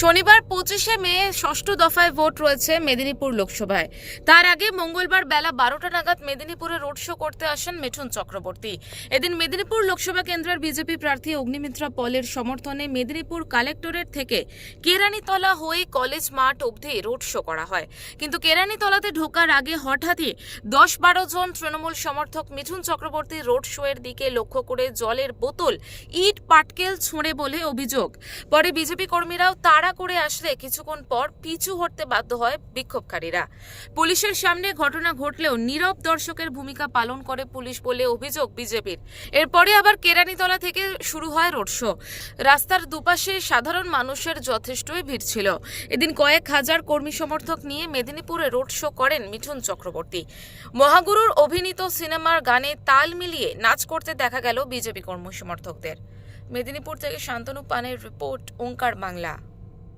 শনিবার পঁচিশে মে ষষ্ঠ দফায় ভোট রয়েছে মেদিনীপুর লোকসভায়। তার আগে মঙ্গলবার বেলা বারোটা নাগাদ মেদিনীপুরে রোড শো করতে আসেন মিঠুন চক্রবর্তী। এদিন মেদিনীপুর লোকসভা কেন্দ্রের বিজেপি প্রার্থী অগ্নিমিত্রা পলের সমর্থনে মেদিনীপুর কালেক্টরেট থেকে কেরানীতলা হয়ে কলেজ মাঠ অবধি রোড শো করা হয়। কিন্তু কেরানীতলাতে ঢোকার আগে হঠাৎই দশ বারো জন তৃণমূল সমর্থক মিঠুন চক্রবর্তী রোড শোয়ের দিকে লক্ষ্য করে জলের বোতল ইট, পাটকেল ছুঁড়ে বলে অভিযোগ। পরে বিজেপি কর্মীরাও তাড়া করে আসলে কিছুক্ষণ পর পিছু হটতে বাধ্য হয় বিক্ষোভকারীরা। পুলিশের সামনে ঘটনা ঘটলেও নীরব দর্শকের ভূমিকা পালন করে পুলিশ বলে অভিযোগ বিজেপির। এরপরে আবার কেরানীতলা থেকে শুরু হয় রোড শো। রাস্তার দুপাশে সাধারণ মানুষের যথেষ্টই ভিড় ছিল। এদিন কয়েক হাজার কর্মী সমর্থক নিয়ে মেদিনীপুরে রোড শো করেন মিঠুন চক্রবর্তী। মহাগুরুর অভিনীত সিনেমার গানে তাল মিলিয়ে নাচ করতে দেখা গেল বিজেপি কর্মী সমর্থকদের। মেদিনীপুর থেকে শান্তনু পানের রিপোর্ট, ওঙ্কার বাংলা।